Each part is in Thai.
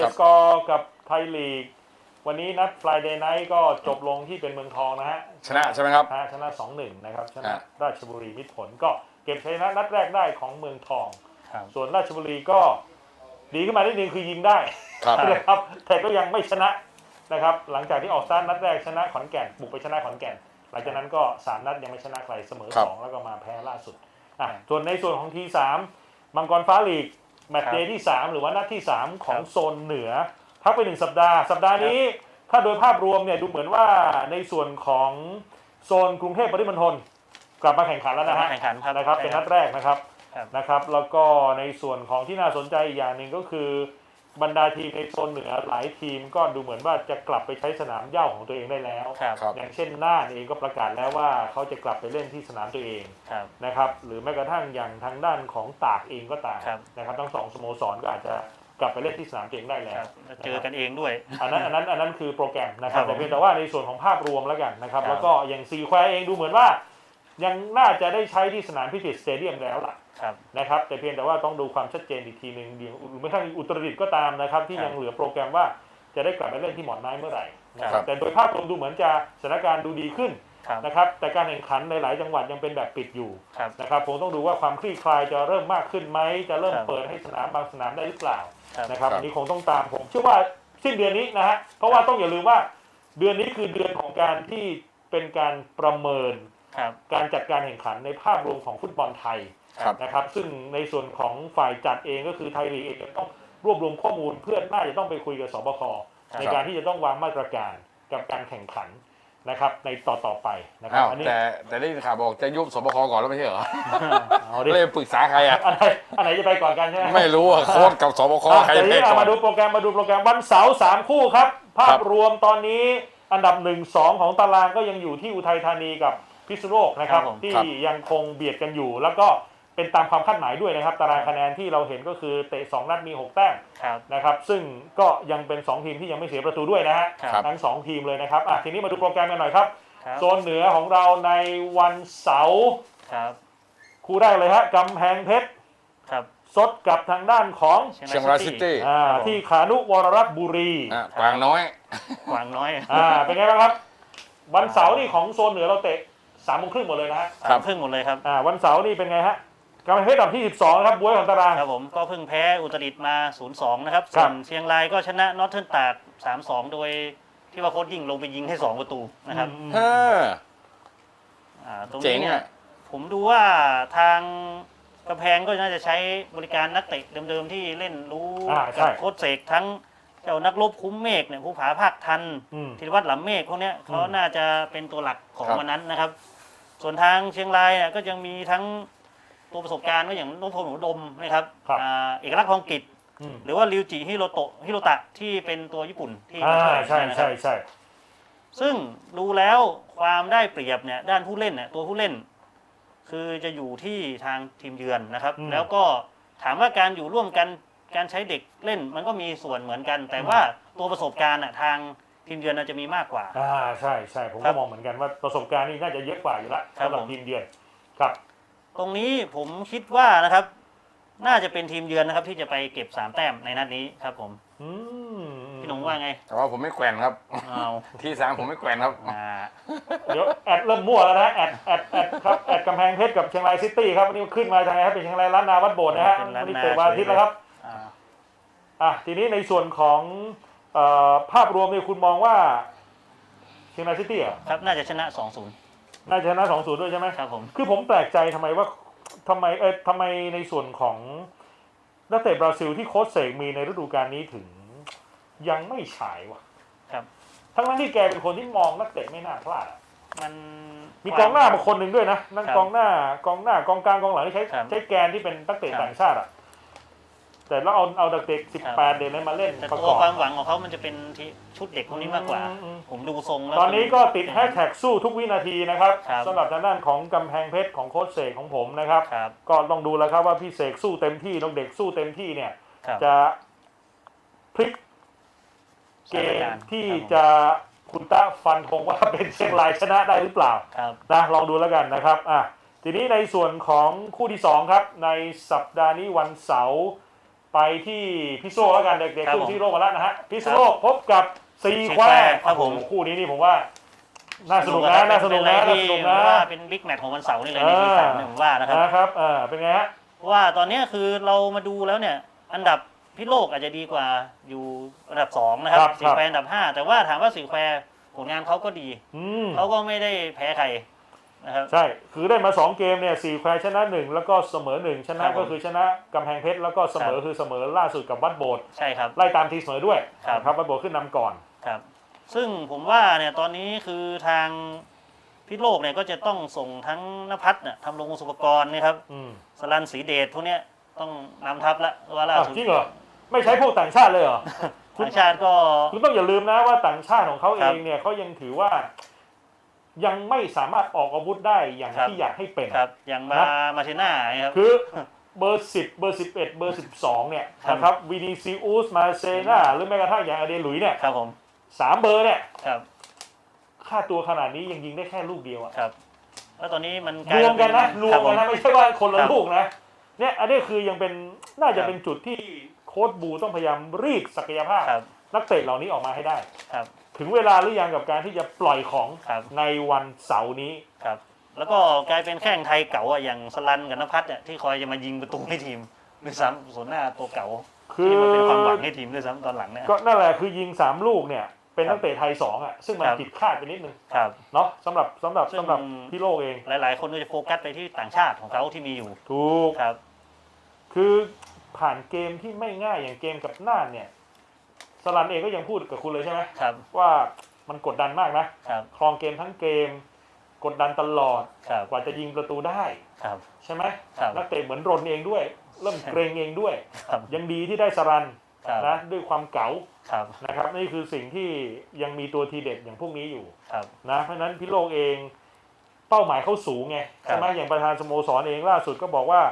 เล่านะครับอัปเดตครับสกอร์กับไทยลีก วันนี้นัด Friday Night ก็จบลงที่เป็นเมืองทองนะฮะชนะใช่ไหมครับฮะชนะ 2-1 นะครับ ชนะฮะ ราชบุรีมิตรผลก็เก็บชัยชนะนัดแรกได้ของเมืองทอง ครับ ส่วนราชบุรีก็ดีขึ้นมานิดนึงคือยิงได้ ครับ นะครับแต่ก็ยังไม่ชนะนะครับ หลังจากที่ออกสตาร์ทนัดแรกชนะขอนแก่นบุกไปชนะขอนแก่น หลังจากนั้นก็สามนัดยังไม่ชนะใครเสมอครับ สองแล้วก็มาแพ้ล่าสุดอะส่วนในส่วนของทีสามมังกรฟ้าลีก แมตช์ครับเดย์ที่สามหรือว่านัดที่สามของโซนเหนือพักไปหนึ่งสัปดาห์ สัปดาห์นี้ถ้าโดยภาพรวมเนี่ยดูเหมือนว่าในส่วนของโซนกรุงเทพปริมณฑลกลับมาแข่งขันแล้วนะฮะแข่งขันครับนะครับเป็นนัดแรกนะครับครับนะครับ แล้วก็ในส่วนของที่น่าสนใจอีกอย่างหนึ่งก็คือ บรรดาทีมในโซนเหนือหลายทีมก็ดูเหมือนว่าจะกลับไปใช้สนามเหย้าของตัวเองได้แล้ว ครับ ครับ อย่างเช่นน่านเองก็ประกาศแล้วว่าเขาจะกลับไปเล่นที่สนามตัวเองครับ นะครับ หรือแม้กระทั่งอย่างทางด้านของตากเองก็ตามครับ นะครับทั้งสองสโมสรก็อาจจะกลับไปเล่นที่สนามตัวเองได้แล้คว รับแล้วเจอกันเองด้วย อันนั้นอันนั้นอันนั้นคือโปรแกรมนะครับครับแต่เพียงแต่ว่าในส่วนของภาพรวมแล้วกันนะครับ ครับ แล้วก็อย่างซีแควร์เองดูเหมือนว่า ยังน่าจะได้ใช้ที่สนามพิจิตรสเตเดียมแล้วล่ะครับ นะครับแต่เพียงแต่ว่าต้องดูความชัดเจนอีกทีหนึ่งเดี๋ยวหรือไม่ทั้งอุตรดิตถ์ก็ตามนะครับ ที่ครับยังเหลือโปรแกรมว่าจะได้กลับไปเล่นที่หมอนไม้เมื่อไหร่นะคครัรับ บแต่โดยภาพรวมดูเหมือนจะสถานการณ์ดูดีขึ้นครับนะครับ แต่การแข่งขันในหลายจังหวัดยังเป็นแบบปิดอยู่ครับ นะครับผมต้องดูว่าความคลี่คลายจะเริ่มมากขึ้นไหมจะเริ่มครับเปิดให้สนามบางสนามได้หรือเปล่าครับ นะครับครับ อันนี้คงต้องตามผมเชื่อว่าสิ้นเดือนนี้นะฮะเพราะว่าต้องอย่าลืมว่า เดือนนี้คือเดือนของการที่เป็นการประเมิน ครับ การจัดการแข่งขันในภาพรวมของฟุตบอลไทยครับ นะครับ ซึ่งในส่วนของฝ่ายจัดเองก็คือไทยลีกเองจะต้องรวบรวมข้อมูลเพื่อน่าจะต้องไปคุยกับสบคครับในการที่จะต้องวางมาตรการกับการแข่งขันนะครับ ในต่อต่อๆไปนะครัอ้าบวอันนี้แต่แต่ได้ยินข่าวบอกจะยุบสบคก่อนแล้วไม่ใช่เหรอเอาดิเลยปรึกษาใครอะ อันไหนอันไหนจะไปก่อนกันใช่ไหม ไม่รู้อะโค้ดกับสบคอะใครแต่จะทีไปนี้เอาก่อนมาดูโปรแกรมมาดูโปรแกรมวันเสาร์สามคู่ครับ ภาครัพบ รวมตอนนี้อันดับหนึ่งสองของตารางก็ยังอยู่ที่อุทัยธานีกับ พิษณุโลกนะครับครับผมที่ครับ ยังคงเบียดกันอยู่ แล้วก็เป็นตามความคาดหมายด้วยนะครับ ตารางคะแนนที่เราเห็นก็คือเตะสองนัดมีหกแต้ม ครับ นะครับซึ่งก็ยังเป็น 2 ทีมที่ยังไม่เสียประตูด้วยนะฮะครับ ทั้ง 2 ทีมเลยนะครับอะทีนี้มาดูโปรแกรมกันหน่อยครับ ครับ โซนเหนือของเราในวันเสาร์ครับ คู่แรกเลยฮะกำแพงเพชรครับสดกับทางด้านของเชียงรายซิตี้อ่าครับผมที่ขานุวรรัตน์บุรีอะกวางน้อย กวางน้อย อ่าเป็นไงบ้างครับ วันเสาร์นี่ของโซนเหนือเราเตะ สามโมงครึ่งหมดเลยนะฮะครัสาบ มครึ่งหมดเลยครับอ่าวันเสาร์นี่เป็นไงฮะกำแพงเพชรอันดับที่ 12นะครับบวยของตาราง ครับผมก็เพิ่งแพ้อุตรดิตถ์มา 0-2 นะครับครัส่บวนเชียงรายก็ชนะนอตเทิร์นตาก3-2 โดยที่ว่าโค้ชยิงลงไปยิงให้ 2 ประตูนะครับอืมเอออ่าตรงเจ๋นี้งเนี่ย อะ ผมดูว่าทางกำแพงก็น่าจะใช้บริการนักเตะเดิมๆที่เล่นรู้อ่ากัใช่โค้ชเสกทั้งเจ้านักรบคุ้มเมฆเนี่ยผู้ผาภาคทันอืมธีรวัตรหลำเมฆพวกเนี้ยเขาอืมน่าจะเป็นตัวหลักของครับ วันนั้นนะครับ ส่วนทางเชียงรายเนี่ยก็ยังมีทั้งตัวประสบการณ์ก็อย่างนพพลหนูดมนะครับครับอ่าเอกลักษณ์ทองกิจ อืม หรือว่าริวจิฮิโรโตะฮิโรตะที่เป็นตัวญี่ปุ่นที่อ่ามาช่วยใช่นะคใช่รับใช่ซึ่งดูแล้วความได้เปรียบเนี่ยด้านผู้เล่นเนี่ยตัวผู้เล่น คือจะอยู่ที่ทางทีมเยือนนะครับ แล้วก็ถามว่าการอยู่ร่วมกันการใช้เด็กเล่นมันก็มีส่วนเหมือนกัน แต่ว่าตัวประสบการณ์อะทาง ทีมเยือนน่าจะมีมากกว่า อ่าใช่ใช่ผมครัก็บมองเหมือนกันว่าประสบการณ์นี่น่าจะเยอะกว่าอยู่ละครับสำหรับผม ทีมเยือนครับ ตรงนี้ผมคิดว่านะครับ น่าจะเป็นทีมเยือนนะครับ ที่จะไปเก็บสามแต้มในนัดนี้ครับ ผมอืมพี่หนุ่มว่าไงแต่ว่าผมไม่แกว่นครับ เอาที่สามผมไม่แกว่นครับ อ่าเดี๋ยวแอดเริ่มมั่วแล้วนะแอดแอดแอดครับแอดกำแพงเพชรกับเชียงรายซิตี้ครับวันนี่ขึ้นมาทางไหนครับเป็นเชียงรายล้านนาวัดโบสถ์นะฮะเป็นล้านวันนี้นาเตะวันอาทิตย์แล้วครับ อ่า อะทีนี้ในส่วนของเอ่อ ภาพรวมเนี่ยคุณมองว่าเชียงรายซิตี้อะครับน่าจะชนะ 2-0 น่าจะชนะสองศูนย์ด้วยใช่ไหม ครับผม คือผมแปลกใจทำไมว่าทำไมเออทำไมในส่วนของนักเตะบราซิลที่โค้ชเสกมีในฤดูกาลนี้ถึงยังไม่ฉายวะครับ ทั้งนั้นที่แกเป็นคนที่มองนักเตะไม่น่าพลาดอะมัน มีกองหน้ามาคนหนึ่งด้วยนะนั่นครับกองหน้า กองหน้ากองกลางกองหลังที่ใช้ครับ ใช้แกนที่เป็นนักเตะครับต่างชาติอะ แต่แล้วเอาเอานักเตะสิบครับแปดเดือนนั้นมาเล่นแต่ประตักวอบความหวังของเขามันจะเป็นที่ชุดเด็กพวกนี้มากกว่าอือืมผมดูทรงแล้ว ตอนนี้ก็ติดแฮชแท็กสู้ทุกวินาทีนะครับครับสำหรับทางด้านของกำแพงเพชรของโค้ชเสกของผมนะครับ ครับ ก็ต้องดูแล้วครับว่าพี่เสกสู้เต็มที่น้องเด็กสู้เต็มที่เนี่ย ครับจะพลิกเกสถานมการณ์ที่ครับผมจะคุณตะฟันธงว่าเป็นเชียงรายชนะได้หรือเปล่า ครับ นะลองดูแล้วกันนะครับอะทีนี้ในส่วนของคู่ที่ 2 ครับ ในสัปดาห์นี้วันเสาร์ ไปที่พิษณุโลกแล้วกันเด็กๆครับขึ้นผมที่โลกมาแล้วนะฮะพิษณุโลกพบกับซีซีแควแควร์ครับผม โอ้โหคู่นี้นี่ผมว่า น่าสนุกนะน่าสนุกนะเป็น่าอะไรสนุกที่นะ ว่าเป็นบิ๊กแมตช์ของวันเสาร์นี่เลยในปีสามเนี่ยผมว่านะครับ นะครับเออเป็นไงฮะเพราะว่าตอนเนี้ยคือเรามาดูแล้วเนี่ย อันดับพิโลกอาจจะดีกว่าอยู่อันดับสองนะครับครับ สีแควร์อันดับห้าแต่ว่าถามว่าสีแควร์ผลงานเขาก็ดีอืมเขาก็ไม่ได้แพ้ใคร นะครับ ใช่ คือได้มา 2 เกมเนี่ยสี่แควร์ชนะ 1 แล้วก็เสมอ 1 ชนะครับผม ก็คือชนะกำแพงเพชรแล้วก็เสมอคือเสมอล่าสุดกับวัดโบสถ์ใช่ครับ ไล่ตามทีเสมอด้วยครับ นะครับวัดโบสถ์ขึ้นนำก่อน ครับ ซึ่งผมว่าเนี่ยตอนนี้คือทางพิโลกเนี่ยก็จะต้องส่งทั้งนภัทรเนี่ยทำลงสุปกรณ์นะครับอืมสลันสีเดชพวกเนี้ยต้องนำทัพละว่าล่าอ้าวสุดจริงเหรอ ไม่ใช้พวกต่างชาติเลยเหรอ คุณ ต่างชาติก็ คุณต้องอย่าลืมนะว่าต่างชาติของเขาคเอรับงเนี่ยเขายังถือว่า ยังไม่สามารถออกอาวุธได้อย่างครับ ที่อยากให้เป็น ครับอย่างมานะมาเชน่าครับ คือเบอร์ 10 เบอร์ 11 เบอร์ 12 เนี่ยครับ นะครับวีดีซีอุสมาเซนาหรือแม้กระทั่งอย่างอเดลุยเนี่ยครับผมสามเบอร์เนี่ยครับค่าตัวขนาดนี้ยังยิงได้แค่ลูกเดียวอะครับ แล้วตอนนี้มันกรลายวมกันนะรวคมบผ กันนะไม่ใช่ว่าคนละครับลูกนะเนี่ยอันนี้คือยังเป็นน่าจะครับ เป็นจุดที่โค้ชบูต้องพยายามรีดศักยภาพ ครับนักเตะเหล่านี้ออกมาให้ได้ ครับ ถึงเวลาหรือยังกับการที่จะปล่อยของครับในวันเสาร์นี้ ครับ แล้วก็กลายเป็นแข้งไทยเก๋าอะอย่างสลันกับนภัทรเนี่ยที่คอยจะมายิงประตูให้ทีมด้วยซ้ำส่วนหน้าตัวเก๋าคือที่มันเป็นความหวังให้ทีมด้วยซ้ำตอนหลังเนี่ย ก็นั่นแหละคือยิงสามลูกเนี่ย เป็นครับนักเตะไทยสองอะซึ่งมันครับ ผิดคาดไปนิดนึงครับ เนาะสำหรับสำหรับซึ่ง สำหรับพี่โลกเองหลาย ๆ คนก็จะโฟกัสไปที่ต่างชาติของเขาที่มีอยู่ถูก ครับ คือผ่านเกมที่ไม่ง่ายอย่างเกมกับน่านเนี่ยส ลันเองก็ยังพูดกับคุณเลยใช่ไหมครับ ว่ามันกดดันมากนะครับ ครองเกมทั้งเกม กดดันตลอด ครับ กว่าจะยิงประตูได้ ครับ ใช่ไหมครับ นักเตะเหมือนรนเองด้วย เริ่มเกรงเองด้วย ครับ ยังดีที่ได้สรันครับ นะด้วยความเก๋าครับ นะครับนี่คือสิ่งที่ยังมีตัวทีเด็ดอย่างพวกนี้อยู่ ครับ นะเพราะฉะนั้นพี่โลกเองเป้าหมายเขาสูงไงครับ ใช่ไหมอย่างประธานสโมสรเองล่าสุดก็บอกว่า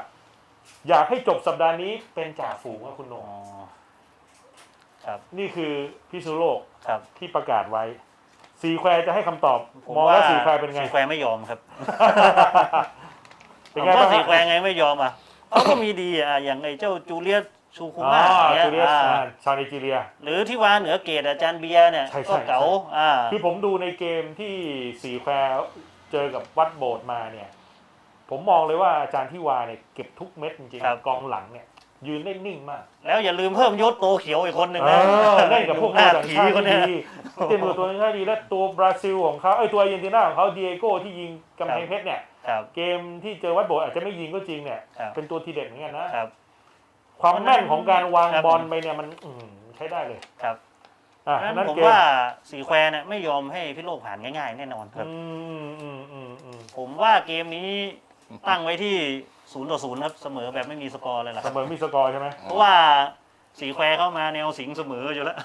อยากให้จบสัปดาห์นี้เป็นจ่าฝูงอะคุณโหนอ๋งอ ครับนี่คือพิษณุโลกครับ ที่ประกาศไว้ สีแควร์จะให้คำตอบผมมองว่าว่าสีแควร์เป็นไง สีแควร์ไม่ยอมครับเป็นผมไงว่าบ้างสีฮะแควร์ไงไม่ยอมอะเขาก็มีดีอะอย่างไอ้เจ้าจูเลียสชูคูอ๋อมาอย่างจูเลีเงี้ยยสอ่าอ่าชาวไนจีเรีย หรือที่วาเหนือเกตอาจารย์เบียร์เนี่ยใช่ใช่ ก็เก๋าอ่า คือผมดูในเกมที่สีแควร์เจอกับวัดโบสถ์มาเนี่ย ผมมองเลยว่าอาจารย์ที่วาเนี่ยเก็บทุกเม็ดจริงครับ ๆกองหลังเนี่ย ยืนได้นิ่งมากแล้วอย่าลืมเพิ่มยศโตเขียวอีกคนหนึ่งเอนะอเล่นกับพวกหน้าต่างผีชาติคนที่เนี้ยดีเต็มตัวตัวนี้ดีและตัวบราซิลของเขาไอ้ยตัวอาร์เจนตินาของเขาดีเอโก้ที่ยิงกำแพงเพชรเนี่ยครับเกมที่เจอวัดโบสถ์อาจจะไม่ยิงก็จริงเนี่ยครับเป็นตัวทีเด็ดเหมือนกันนะครับความแม่นของการวางครับบอลไปเนี่ยมันอืมใช้ได้เลยครับอะเพราะฉะนั่นั้นนผมเกมว่าสีแควร์เนี่ยไม่ยอมให้พี่โลกผ่านง่ายๆ แน่นอนครับอืมอืมอืมอืมผมว่าเกมนี้ตั้งไว้ที่ ศูนย์ต่อศูนย์ครับเสมอแบบไม่มีสกอร์เลยล่ะคเสรับมอมีสกอร์ใช่ไหมเพราะว่าสีแควร์เข้ามาแนวสิงเสมออยู่แล้ว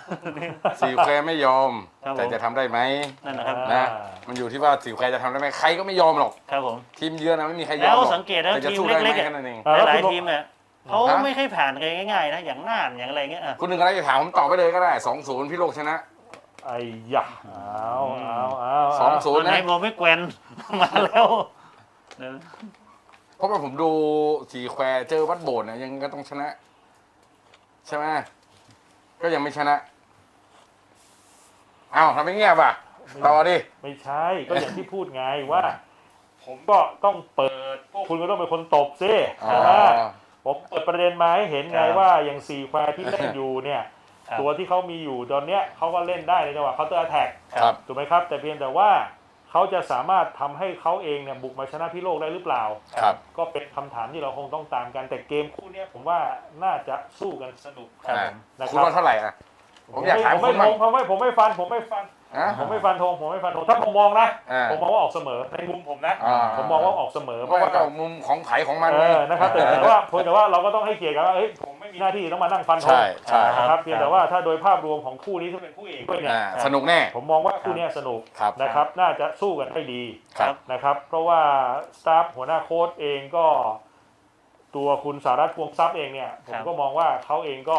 สีแควร์ไม่ยอม ครับผม แต่จะทำได้ไหมนั่นนะครับนะ มันอยู่ที่ว่าสีแควร์จะทำได้ไหมใครก็ไม่ยอมหรอก ครับผม ทีมเยือนนะไม่มีใครยอแล้มวหรอกสังเกตนะแต่จะทีมสู้ได้ไหมเล็กๆแค่อะนั้นเองอะแล้วหลายคุณๆทีมเนี่ยเขาฮะ ไม่ค่อยผ่านกันง่ายๆนะอย่างน่านอย่างอะไรเงี้ยอะคุณหนึ่งอะไรจะถามผมตอบไปเลยก็ได้สองศูนย์พี่โลกชนะไอ้ยะเอาเอาเอาสองเอาศูนย์ไหนบอกไม่แกวน มาแล้วเดี๋ยว เพราะว่าผมดูสีแควร์เจอวัดโบสถ์เนี่ยยังก็ต้องชนะ ใช่ไหมก็ยังไม่ชนะอ้าวทำไมเงียบอะ ต่อดิ ไม่ใช่ ก็อย่างที่พูดไงว่า ผมก็ต้องเปิดพวกคุณก็ต้องเป็นคนตบซิอ๋อใช่ไหมผมเปิดประเด็นมาให้เห็นไงครับว่าอย่างซีแควร์ที่เล่นอยู่เนี่ยครับตัวที่เขามีอยู่ตอนเนี้ยเขาก็เล่นได้ในจังหวะเคาน์เตอร์แท็กครับถูกไหมครับ แต่เพียงแต่ว่า เขาจะสามารถทำให้เขาเองเนี่ยบุกมาชนะพี่โลกได้หรือเปล่า ครับ ก็เป็นคำถามที่เราคงต้องตามกันแต่เกมคู่เนี้ยผมว่าน่าจะสู้กันสนุกครับผมนะคุณรับว่าเท่าไหร่อะ ผมอยากถามผมไม่คุณมั่งผมไม่ผมไม่ฟันผมไม่ฟัน อะ ผมไม่ฟันธงผมไม่ฟันธงถ้าผมมองนะ อ่าผมมองว่าออกเสมอในมุมผมนะ อ่า ผมมองว่าออกเสมอเพเพราะราะว่าว่า ก็มุมของไผ่ของมันเออนะครับแต่แต่ว่าเพียงแต่ว่าเราก็ต้องให้เกียรติกันว่าเอ้ยผมไม่มีหน้าที่ต้องมานั่งฟันธงใช่ใช่ นะครับเพียงแต่ว่าถ้าโดยภาพรวมของคู่นี้ที่เป็นคู่เอกด้วยเนี่ยอ่าสนุกแน่ ผมมองว่าคู่เนี้ยสนุกครับ นะครับ น่าจะสู้กันได้ดีครับ นะครับ เพราะว่าสตาฟหัวหน้าโค้ชเองก็ ตัวคุณสารัตน์พวงทรัพย์เองเนี่ยผมก็มองว่าเขาเองก็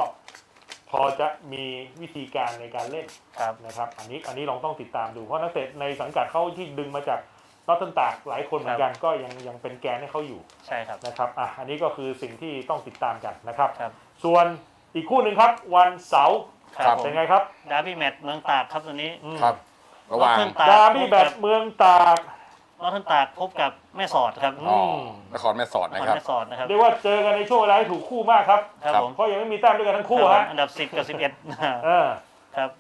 พอจะมีวิธีการในการเล่นครับนะครับ อันนี้อันนี้ลองต้องติดตามดู เพราะนักเตะในสังกัดเขาที่ดึงมาจากนอตเทนตากหลายคนเหมือนกันก็ยังยังเป็นแกนให้เขาอยู่ใช่ครับนะครับอะอันนี้ก็คือสิ่งที่ต้องติดตามกันนะครับ ครับ ส่วนอีกคู่หนึ่งครับ วันเสาร์ครับผเป็นมไงครับดาร์บี้แมตช์เมืองตากครับตัวนี้อืมครับ ระหว่างนอเทิร์นตากดาร์บี้แบตเมืองตาก นอร์เทิร์นตากพบกับแม่สอดครับอือ๋อมนครแม่สอดนนะครครับ แม่สอดนะครับเรียกว่าเจอกันในช่วงเวลาที่ถูกคู่มากครับ ครับครับผมเพราะยังไม่มีแต้มด้วยกันทั้งคู่ครับฮะอันดับ10กับ11เออครับ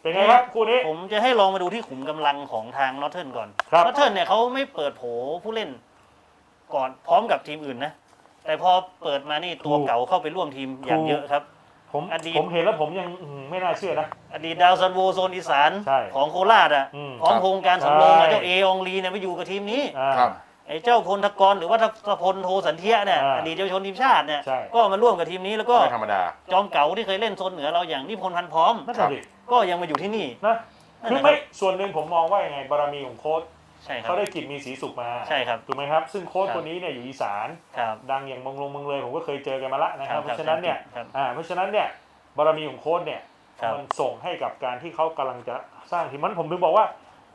เป็นไงครับคู่นี้ ผมจะให้ลองมาดูที่ขุมกำลังของทางนอร์เทิร์นก่อนครับ นอร์เทิร์นเนี่ยเขาไม่เปิดโผผู้เล่น ก่อนพร้อมกับทีมอื่นนะ แต่พอเปิดมานี่ตัวเก่าเข้าไปร่วมทีมอย่างเยอะครับ ผมอดีต ผมเห็นแล้วผมยังอืมไม่น่าเชื่อนะ อดีตดาวซันโวโซนอีสานใช่ของโคราชอะอืมพร้อมโครงการสำรองใช่อะเจ้าเอองลีเนี่ยมาอยู่กับทีมนี้อ่า ครับ ไอ้เจ้าพลทกรหรือว่าทพลโทสันเทียเนี่ยอ่าอดีตเยาวชนทีมชาติเนี่ยใช่ ก็มาร่วมกับทีมนี้แล้วก็ไม่ธรรมดา จอมเก่าที่เคยเล่นโซนเหนือเราอย่างนิพนธ์พันธ์พร้อม นั่นครัแหะบดิก็ยังมาอยู่ที่นี่ นะนั่นคือนะคไม่รับส่วนหนึ่งผมมองว่ายังไงบารมีของโค้ช ใช่ครับเขาได้กิจมีสีสุขมาใช่ครับถูกไหมครับ ซึ่งโค้ชครับคนนี้เนี่ยอยู่อีสานครับดังอย่างเมองลงเมืองเลยผมก็เคยเจอกันมาละนะครับเพราะฉะนั้นเนี่ยครับอ่าเพราะฉะนั้นเนี่ยบารมีของโค้ชเนี่ยครับมันส่งให้กับการที่เขากำลังจะสร้างทีมมันผมถึงบอกว่า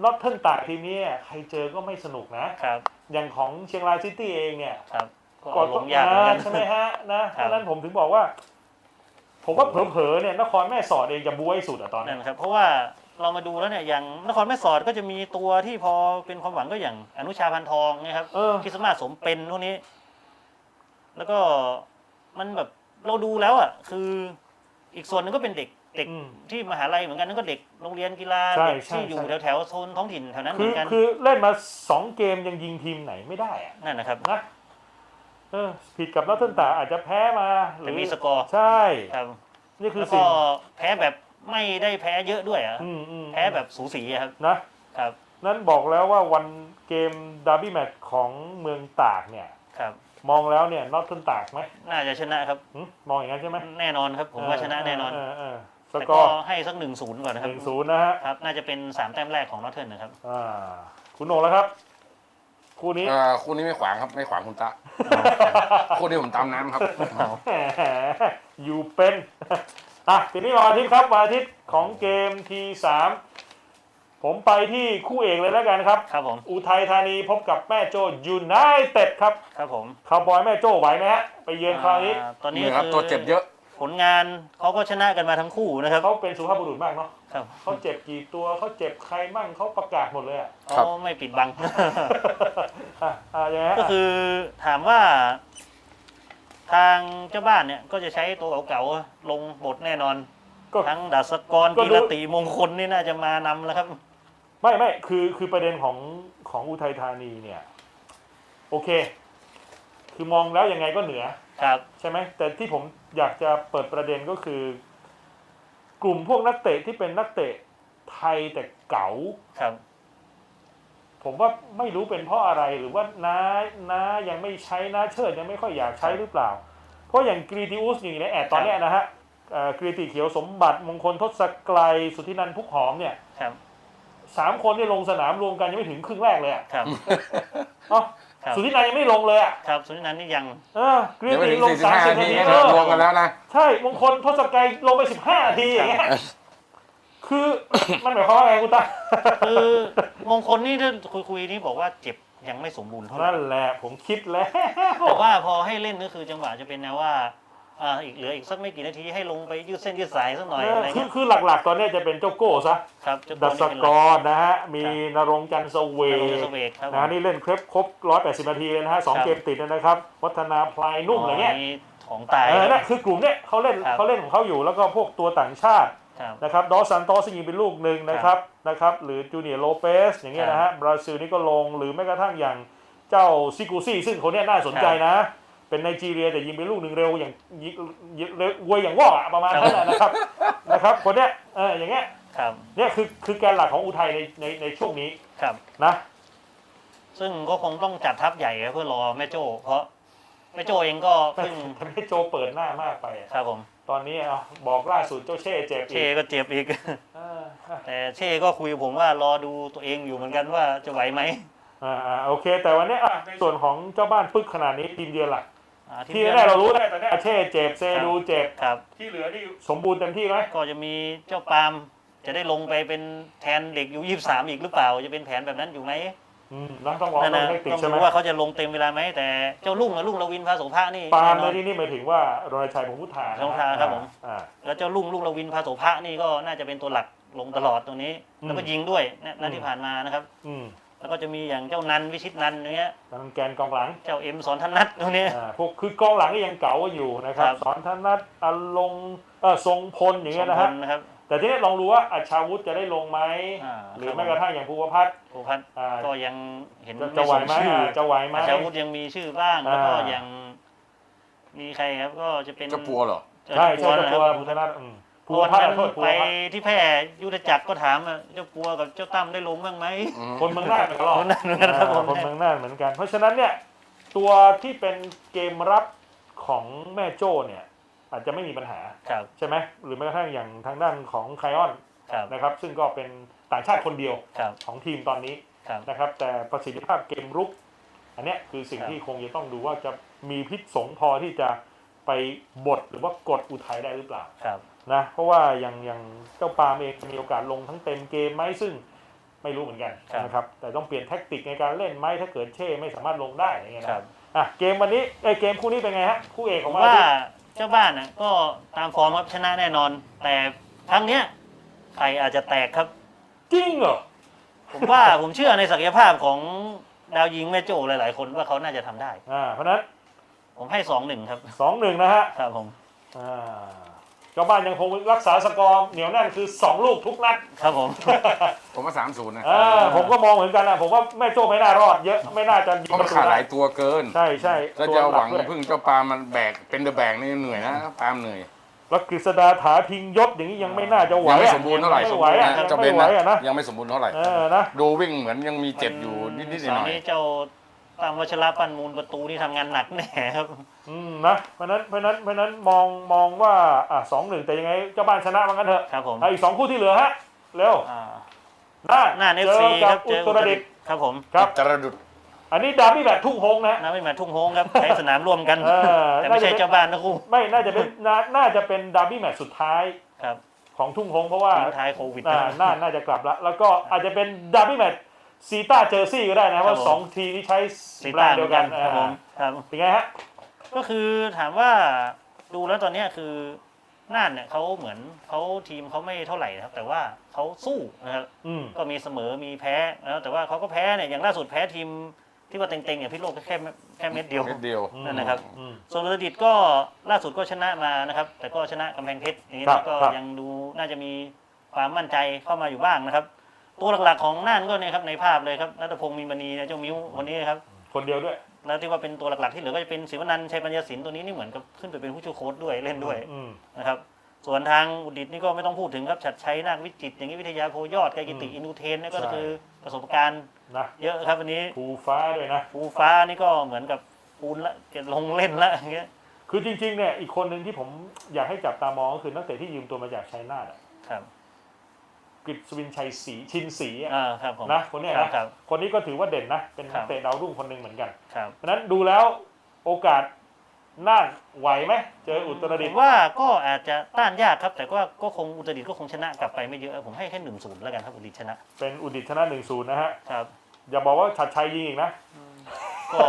นอตเทิร์นตากทีมนี้ใครเจอก็ไม่สนุกนะครับอย่างของเชียงรายซิตี้เองเนี่ยครับก็ก่อนลงยากเหมือนกันใช่ไหมฮะนะเพราะฉะนั้นผมถึงบอกว่า ผมว่าเผลอๆเนี่ยนครแม่สอดเองจะบวยสุดอะตอนนั่นี้นครับเพราะว่า เรามาดูแล้วเนี่ยอย่างนครแม่สอดก็จะมีตัวที่พอเป็นความหวังก็อย่างอนุชาพันทองนะครับเออ คริสต์มาสสมเป็นพวกนี้ แล้วก็มันแบบเราดูแล้วอะคืออีกส่วนหนึงก็เป็นเด็กเด็กอืม ที่มหาลัยเหมือนกันนั่นก็เด็กโรงเรียนกีฬาใช่เด็กใช่ที่อยู่ใช่ แถวๆโซนท้องถิ่นแถวนั้นเหคืมืออนกันคือเล่นมาสองเกมยังยิงทีมไหนไม่ได้อะนั่นนะครับ นะเออผิดกับนอตเทิร์นตากอาจจะแพ้มาหแต่รือมีสกอร์ ใช่ ครับนี่คือแล้วสิ่ก็งแพ้แบบ ไม่ได้แพ้เยอะด้วยอะอืมอืมแพ้แบบสูสีอะครับนะ ครับนั้นบอกแล้วว่าวันเกมดาร์บี้แมตช์ของเมืองตากเนี่ย ครับ มองแล้วเนี่ยนอตเทิร์นตากไหมน่าจะชนะครับ หึมองอย่างนั้นใช่ไหมแน่นอนครับ ผมว่าชนะแน่นอน เเออสแต่กก็อร์ให้สักหนึ่งศูนย์ก่อนนะหครับนึ่งศูนย์นะฮะครับ น่าจะเป็นสามแต้มแรกของนอตเทิร์นนะครับ อ่าคุณโหนงแล้วครับ คู่นี้ เอ่อคู่นี้ไม่ขวางครับไม่ขวางคุณตะ คู่นี้ผมตามน้ำครับ แหมอยู่เป็น อะทีนี้วันอาทิตย์ครับวันอาทิตย์ของเกมทีสามผมไปที่คู่เอกเลยแล้วกันครับ ครับผม อุทัยธานีพบกับแม่โจ้ยูไนเต็ดครับครับผมคาวบอยแม่โจ้ไหวไหมฮะไปเยือนคราวนี้อ่าตอนนี้นี่ครับคือตัวเจ็บเยอะ ผลงานเขาก็ชนะกันมาทั้งคู่นะครับเขาเป็นสุภาพบุรุษมากเนาะครับเขาเจ็บกี่ตัวเขาเจ็บใครมั่งเขาประกาศหมดเลยอะครับ เขาไม่ปิดบัง อะอะยังไงฮะก็คือถามว่า ทางเจ้าบ้านเนี่ยก็จะใช้ตัวเก่าๆลงบทแน่นอน ก็ ทั้งดัสกรก็กีดู รติมงคลนี่น่าจะมานำแล้วครับ ไม่ไม่คือคือประเด็นของของอุทัยธานีเนี่ย โอเค คือมองแล้วยังไงก็เหนือ ครับใช่ไหมแต่ที่ผมอยากจะเปิดประเด็นก็คือ กลุ่มพวกนักเตะที่เป็นนักเตะไทยแต่เก๋า ครับ ผมว่าไม่รู้เป็นเพราะอะไรหรือว่าน้าน้ายังไม่ใช้น้าเชิดยังไม่ค่อยอยากใช้หรือเปล่า เพราะอย่างกรีติอุสอย่างนี้แอดตอนเนี้ยนะฮะเอ่อกรีติเขียวสมบัติมงคลทศกรัยสุทธินันท์พุกหอมเนี่ยครับสามคนเนี่ยลงสนามรวมกันยังไม่ถึงครึ่งแรกเลยอะครับเอ้าครับสุทธินันท์ยังไม่ลงเลยอะครับสุนินันท์นี่ยังเออกรีเดี๋ยวไปติถึงลงสามสิบ45นานาทีทีเอนะอรวมกันแล้วนะใช่มงคลทศกรัยลงไปสิบห้านาทีอย่างเงี้ย คือ มันหมายความว่าไงคุณตาคือมงคลนี่ถ้าคุยคุยๆนี่บอกว่าเจ็บยังไม่สมบูรณ์เท่าไหร่นั่นแหละผมคิดแล้วแต่ว่าพอให้เล่นก็คือจังหวะจะเป็นแนวว่าอ่าอีกเหลืออีกสักไม่กี่นาทีให้ลงไปยืดเส้นยืดสายสักหน่อยเอออะไรคือเงี้ยคือหลักๆ ตอนเนี้ยจะเป็นเจ้าโก้ซะครับจะดัสเป็นกหลัรนะฮะมีนรงค์จันทร์เสเวเราย์จะสเวกครับนะฮะนี่เล่นครบครบ180 นาทีเลยนะฮะสองครับเกมติดนะครับ วัฒนาพลายนุ่มอะไรเงี้ยมีของตาย เออเนี่ยคือกลุ่มเนี้ยเขาเล่นครับ เขาเล่นของเขาอยู่แล้วก็พวกตัวต่างชาติ ครับ นะครับดอสซันโตสยิงเป็นลูกหนึ่งนะครับนะครับ หรือจูเนียร์โลเปสอย่างเงี้ยนะครัฮะบบราซิลนี่ก็ลงหรือแม้กระทั่งอย่างเจ้าซิกูซี่ซึ่งคนเนี้ยน่าสนใจนะ เป็นไนจีเรียแต่ยิงเป็นลูกหนึ่งเร็วอย่างยิยิเร็วเวยอย่างว่าอะประมาณนั้นแหละนะครับนะครับคนเนี้ยเอออย่างเงี้ยครับ เนี่ยคือคือแกนหลักของอุทัยในในในช่วงนี้ครับ นะ ซึ่งก็คงต้องจัดทัพใหญ่เพื่อรอแม่โจ้เพราะ แม่โจ้เองก็แต่เพิ่งทำให้โจเปิดหน้ามากไปอะครับผม ตอนนี้เอาบอกล่าสุดเจ้าเช่เจ็บเชอีกก็เจ็บอีกเออแต่เชก็คุยกับผมว่ารอดูตัวเองอยู่เหมือนกันว่าจะไหวไหมอ่าอ่าโอเค แต่วันเนี้ยอะในส่วนของเจ้าบ้านปึ๊กขนาดนี้ทีมเยือนล่ะอ่าที่แน่ๆเรารู้ได้ตอนเนี้ยเช่เจ็บเซดูเจ็บครับที่เหลือที่สมบูรณ์เต็มที่ไหมก็จะมีเจ้าปาล์มจะได้ลงไปเป็นแทนเด็กอยู่ยี่สามอีกหรือเปล่า จะเป็นแผนแบบนั้นอยู่ไหม อืมแล้วต้องรอนั่นต้อนะงให้ติดต้องใช่ไหมดูว่าเขาจะลงเต็มเวลาไหมแต่เจ้าลุงกับลุงลวินพาโสภะนี่ปาล์มแน่นในอน ที่นี่หมายถึงว่ารณชัยพงศ์พุทธาพงศ์พุทธาครับผม อ่า แล้วเจ้าลุงลุงลวินพาโสภะนี่ก็น่าจะเป็นตัวหลักลงตลอดตรงนี้ อืม แล้วก็ยิงด้วยนะนัดอืมที่ผ่านมานะครับ อืมแล้วก็จะมีอย่างเจ้านันวิชิตนันอย่างเงี้ยทางแกนกองหลังเจ้าเอ็มสอนธนัทตรงนี้ อ่าพวกคือกองหลังก็ยังเก๋าอยู่นะครับครับ สอนธนัทอลงเออทรงพลอย่างเงี้ยนะสฮะมพลนะครับ แต่ทีนี้ลองดูว่าอัชชาวุธจะได้ลงไหมอ่าหรือแม้กระทั่งอย่างภูวพัฒน์ ภูพัฒน์อ่า ก็ยังเห็นจะจะไหวไหมส่งชื่ออ่าจะไหวไหม อาชาวุธยังมีชื่อบ้างแล้วก็อ่ายั ยังมีใครครับ ก็จะเป็นเจะปัวเหรอ เจ้าใช่ปัใช่วเจ้านะคตัวรับภูธนัทอืมภูภูวพัฒน์พัฒอะน์โทษภูไปวพัฒน์ที่แพร่ยุทธจักรก็ถามอะเจ้าปัวกับเจ้าตั้มได้ลงบ้างไหม อืมคนเมืองน่านเหมือนกันหรอคนนั้นเหมือนกันครับผมอ่าคนเมืองน่านเหมือนกัน เพราะฉะนั้นเนี่ยตัวที่เป็นเกมรับของแม่โจ้เนี่ย อาจจะไม่มีปัญหาครับใช่ไหมหรือแม้กระทั่งอย่างทางด้านของไคออนครับนะครับ ซึ่งก็เป็นต่างชาติคนเดียวครับของทีมตอนนี้ครับนะครับ แต่ประสิทธิภาพเกมรุก อันเนี้ยคือสิ่งครับที่คงจะต้องดูว่าจะมีพิษสงพอที่จะไปบดหรือว่ากดอุทัยได้หรือเปล่าครับนะเพราะว่าอย่างอย่างเจ้าปาล์มเองมีโอกาสลงทั้งเต็มเกมไหมซึ่งไม่รู้เหมือนกันครับนะครับแต่ต้องเปลี่ยนแท็กติกในการเล่นไหมถ้าเกิดเช่ไม่สามารถลงได้อย่างเงี้ยครันะบอะเกมวันนี้ไอยเกมคู่นี้เป็นไงฮะคู่เอกผของมวันว่าอาทิตย์ เจ้าบ้านน่ะก็ตามฟอร์มครับชนะแน่นอน แต่ครั้งเนี้ยไข่อาจจะแตกครับ จริงเหรอผมว่า ผมเชื่อในศักยภาพของดาวยิงแม่โจ้หลาย ๆ คนว่าเขาน่าจะทำได้ อ่าเพราะฉะนั้นผมให้สองหนึ่งครับ สองหนึ่งนะฮะครับผม อ่า เจ้าบ้านยังคงรักษาสกอร์เหนียวแน่นคือสองลูกทุกนัด ครับผม ผมว่าสามศูนย์นะอ่าผมก็มองเหมือนกันนะผมว่าแม่โจ้ไม่น่ารอดเยอะไม่น่าจะยิงเพราะปมันระตูขาดหได้ลายตัวเกินใช่ใช่แล้วตัวจะหลัวักงด้วยพึ่งเจ้าปาล์มมันแบกเป็นเดอะแบกนี่เหนื่อยนะปาล์มเหนื่อย แล้วกฤษดาถาพิงยศอย่างนี้ยังไม่น่าจะไหวยังไม่อะสมบูรณ์เท่าไหร่ไม่สมไหวบูรณ์อะนะยังเจ้าเบไม่นไหวนะอะนะยังไม่สมบูรณ์เท่าไหร่ เออนะ ดูวิ่งเหมือนยังมีเจ็บอยู่นิดๆหตอนน่อยนี้เจ้า ตามวัชระปันมูลประตูที่ทำงานหนักแน่ครับอืมนะเพราะฉะนั้นเพราะฉะนั้นเพราะฉะนั้นมองมองว่าอะสองหนึ่งแต่ยังไงเจ้าบ้านชนะมันกันเถอะครับผมอะอีกสองคู่ที่เหลือฮะเร็วอ่าน่าหน้าเอฟเจซีอคกัรับบเจอุอตรดิตถ์ ครับผมครับ จรดุดอันนี้ดาร์บี้แบบทุ่งฮงนะน้าไม่มาทุ่งโฮงครับใช้สนามร่วมกัน เออ แต่ไม่ใช่น่าจะเป็นเจ้าบ้านนะครูไม่น่าจะเป็นน่าน่าจะเป็นดาร์บี้แมตช์สุดท้ายครับของทุ่งฮงเพราะว่าทิ้งท้ายโควิดอ่านะน่าน่าจะกลับละแล้วก็อาจจะเป็นดาร์บี้แมตช์ ซีต้าเจอร์ซี่ก็ได้นะว่าผมสองทีมที่ใช้สีแบรตานด์เหเดีมืยอวนกักันนครับผมครับเป็นไงฮะก็คือถามว่าดูแล้วตอนเนี้ยคือน่านเนี่ยเขาเหมือนเขาทีมเขาไม่เท่าไหร่นะครับ แต่ว่าเขาสู้นะครับอืมก็มีเสมอมีแพ้แล้วแต่ว่าเขาก็แพ้เนี่ยอย่างล่าสุดแพ้ทีมที่ว่าเต็งๆอย่างพิษโลกก็แค่แค่เม็ดเดียวเม็ดเดียวนั่นนะครับอืมส่วนอุตรดิตถ์ก็ล่าสุดก็ชนะมานะครับ แต่ก็ชนะกำแพงเพชรอย่างนี้ครับนะก็ครับยังดูน่าจะมีความมั่นใจเข้ามาอยู่บ้างนะครับ ตัวหลักๆของน่านก็เนี่ยครับในภาพเลยครับนัทพงศ์มีมณีนะเจ้ามิ้วคนนี้ครับคนเดียวด้วย แล้วที่ว่าเป็นตัวหลักๆที่เหลือก็จะเป็นศิวนันท์ชัยปัญญาสินตัวนี้นี่เหมือนกับขึ้นไปเป็นผู้ช่วยโค้ชด้วยเล่นด้วยอืม นะครับส่วนทางอุดิตนี่ก็ไม่ต้องพูดถึงครับชัดชัยนาควิจิตรอย่างนี้วิทยาโพยอดไกรกิติอืมอินูเทนเนี่ยก็ใช่ คือประสบการณ์นะเยอะครับวันนี้ภูฟ้าด้วยนะ ภูฟ้านี่ก็เหมือนกับปูนละเกลงเล่นละอย่างเงี้ยคือจริงๆเนี่ยอีกคนหนึ่งที่ผมอยากให้จับตามองก็คือนักเตะที่ยืมตัวมาจากชัยนาทอะครับ กฤษวินชัยศรีชินศรีอะอ่าครับผม นะคนเนี้ยครับนะครับคนนี้ก็ถือว่าเด่นนะ เป็นครันักบเตะดาวรุ่งคนหนึ่งเหมือนกันครับ เพราะฉะนั้นดูแล้วโอกาสน่านไหวไหมเจออุตรดิผตถ์มว่าก็อาจจะต้านยากครับ แต่ก็ก็คงอุตรดิตถ์ก็คงชนะกลับไปไม่เยอะผมให้แค่หนึ่งศูนย์แล้วกันครับอุตรดิตถ์ชนะเป็นอุดิตถ์ชนะหนึ่งศูนย์นะฮะ ครับอย่าบอกว่าชัดชัยยิงอีกนะ ก็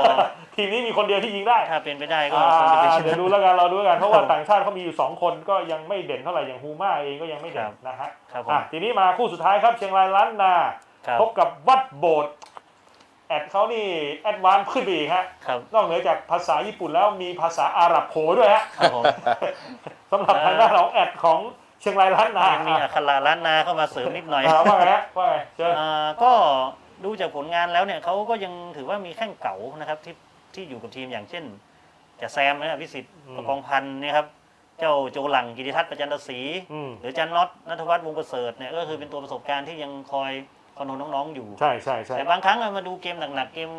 ทีมนี้มีคนเดียวที่ยิงได้ถ้าเป็นไปได้ก็อ่าคงจะเป็นชเดี๋ยวนะดูแล้วกันเราดูแล้วกันเพราะว่าครับต่างชาติเขามีอยู่สองคนก็ยังไม่เด่นเท่าไหร่อย่างฮูม่าเองก็ยังไม่เด่ครันบนะฮะครับผมอะทีนี้มาคู่สุดท้ายครับเชียงรายล้านนาครับพบกับวัดโบสถ์แอดเขานี่แอดวานซ์ขึ้นไปอีกฮะครับนอกเหนือจากภาษาญี่ปุ่นแล้วมีภาษาอาหรับโผล่ด้วยฮะครับผมสำหรับทางด้านของแอดของเชียงรายล้านนายังมีอัคราล้านนาเข้ามาเสริมนิดหน่อยอ่าว่าไงฮะว่าไงเชิญ อ่าก็ ดูจากผลงานแล้วเนี่ยเขาก็ยังถือว่ามีแข้งเก่านะครับที่ที่อยู่กับทีมอย่างเช่นจ่าแซมนะวิสิตประกองพันธ์เนี่ยครับเจ้าโจหลังกิติทัศน์ประจันตศรีอืมหรือจันน็อตนัทวัฒน์วงศ์ประเสริฐเนี่ยก็คือเป็นตัวประสบการณ์ที่ยังคอยคอนโทรลน้องๆอยู่ใช่ใช่ใช่แต่บางครั้งอะมาดูเกมหนักๆเกม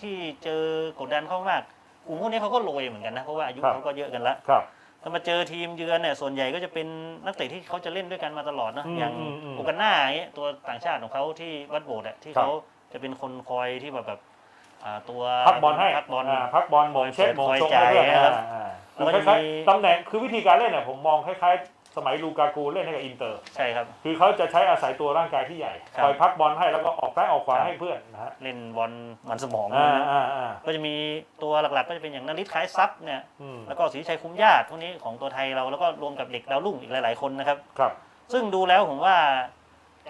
ที่เจอกดดันเข้ามากกลุ่มพวกนี้เขาก็โรยเหมือนกันนะเพราะว่าอายุเขาก็เยอะกันละครับ ถ้ามาเจอทีมเยือนเนี่ยส่วนใหญ่ก็จะเป็นนักเตะที่เขาจะเล่นด้วยกันมาตลอดนะอืมอย่างอืมอืม โอกันหน้าอย่างเงี้ยตัวต่างชาติของเขาที่วัดโบสถ์อะที่ครับเขาจะเป็นคนคอยที่แบบแบบอ่าตัวพักบอลให้พักบอลาพักบอลหมงเช็ดหมงคอยชงจ่ายให้เพื่อนนะครับอ่าแล้วก็คือคล้ายจะมีๆตำแหน่งคือวิธีการเล่นเนี่ยผมมองคล้ายๆ สสมัยลูกากูเล่นให้กับอินเตอร์ ใช่ครับ คือเขาจะใช้อาศัยตัวร่างกายที่ใหญ่ครับ คอยพักบอลให้แล้วก็ออกซ้ายออกขวาครับให้เพื่อนนะฮะเล่นบอลมันสมองอ่าอ่าอ่าก็จะมีตัวหลักๆ ก็จะเป็นอย่างนาริศคล้ายซับเนี่ยอืมแล้วก็ศรีชัยคุ้มญาติพวกนี้ของตัวไทยเราแล้วก็รวมกับเด็กดาวรุ่งอีกหลายๆคนนะครับ ครับ ซึ่งดูแล้วผมว่า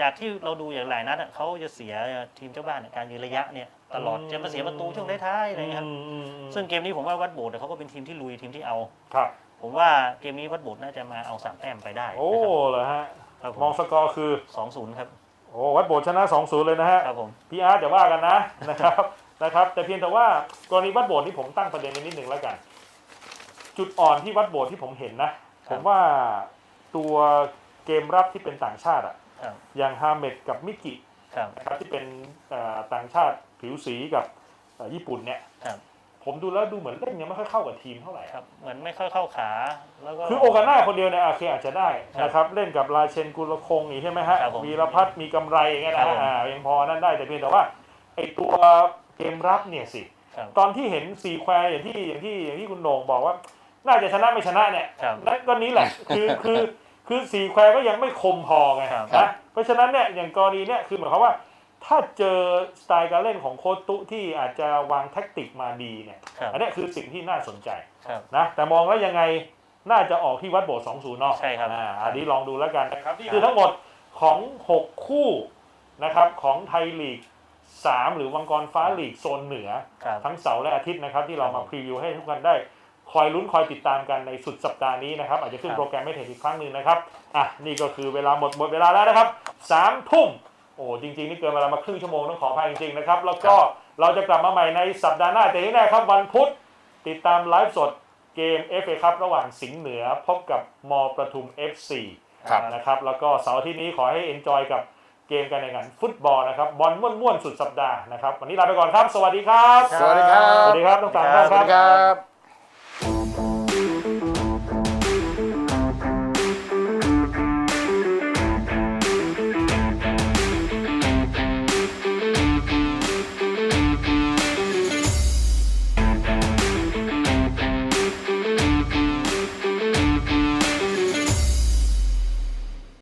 จากที่เราดูอย่างหลายนัดอะเขาจะเสียทีมเจ้าบ้านเนี่ยการยืนระยะเนี่ยตลอดอืม จะมาเสียประตูช่วงท้ายๆอะไรเงี้ยครับ อืมอืมอืมซึ่งเกมนี้ผมว่าวัดโบสถ์เนี่ยเขาก็เป็นทีมที่ลุยทีมที่เอา ครับ ผมว่าเกมนี้วัดโบสถ์น่าจะมาเอาสามแต้มไปได้โอ้เหรอฮะครับผมองสกอร์คือ สองศูนย์ครับโอ้วัดโบสถ์ชนะ 2-0 เลยนะฮะครับผม พี่อาร์ตอย่าว่ากันนะ นะครับนะครับ แต่เพียงแต่ว่ากรณีวัดโบสถ์ที่ผมตั้งประเด็นไปนิดหนึ่งแล้วกัน จุดอ่อนที่วัดโบสถ์ที่ผมเห็นนะผมว่าตัวเกมรับที่เป็นต่างชาติอะครับอย่างฮาเมดกับมิกิครับ นะครับที่เป็นเอ่อต่างชาติผิวสีกับเอ่อญี่ปุ่นเนี่ยครับ ผมดูแล้วดูเหมือนเล่นยังไม่ค่อยเข้ากับทีมเท่าไหร่ครับเหมือนไม่ค่อยเข้าขาแล้วก็ คือโอกาน่าคนเดียวเนี่ยโอเคอาจจะได้ครับนะครับเล่นกับราเชนกุลคงอีกใช่ไหมฮะครับผมวีรพัฒน์มีกำไรอย่างเงี้ยครันะบผม อ่ายังพอนั่นได้แต่เพียงแต่ว่าไอตัวเกมรับเนี่ยสิ ครับ ตอนที่เห็นซีแควร์อย่างที่อย่างที่อย่างที่คุณโหน่งบอกว่า น่าจะชนะไม่ชนะเนี่ยครับนั่นก็นี้แหละ คือคือคือซีแควร์ก็ยังไม่คมพอไงครับ นะเพราะฉะนั้นเนี่ยอย่างกรณีเนี่ยคือหมายความว่า ถ้าเจอสไตล์การเล่นของโค้ชตุที่อาจจะวางแท็กติกมาดีเนี่ยครับอันเนี้ยคือสิ่งที่น่าสนใจครับนะแต่มองแล้วยังไงน่าจะออกที่วัดโบสถ์2-0เนาะใช่ครับ อ่าอันนี้ลองดูแล้วกันนะครับนี่คือทั้งหมดของ 6 คู่นะครับของไทยลีก 3 หรือวังกรฟ้าลีกโซนเหนือ ครับ ทั้งเสาร์และอาทิตย์นะครับ ที่เราครัมาบพรีวิวให้ทุกคนได้ คอยลุ้นคอยติดตามกันในสุดสัปดาห์นี้นะครับ อาจจะขึ้นครับ โปรแกรมไม่เห็นอีกครั้งหนึ่งนะครับ อะ นี่ก็คือเวลาหมดหมดเวลาแล้วนะครับสามทุ่ม โอ้จริงๆ นี่เกินเวลามาครึ่งชั่วโมงต้องขออภัยจริงๆนะครับ แล้วก็เราจะกลับมาใหม่ในสัปดาห์หน้าแต่ที่แน่ครับวันพุธติดตามไลฟ์สดเกม FA ครับระหว่างสิงห์เหนือพบกับมประทุม FC ครับนะครับแล้วก็เสาร์อาที่นี้ขอให้เอนจอยกับเกมการแข่งขันฟุตบอลนะครับบอลม่วนๆสุดสัปดาห์นะครับวันนี้ลาไปก่อนครับ สวัสดีครับ สวัสดีครับ สวัสดีครับต้องตามครัท่านบคสวัรัสดีครับ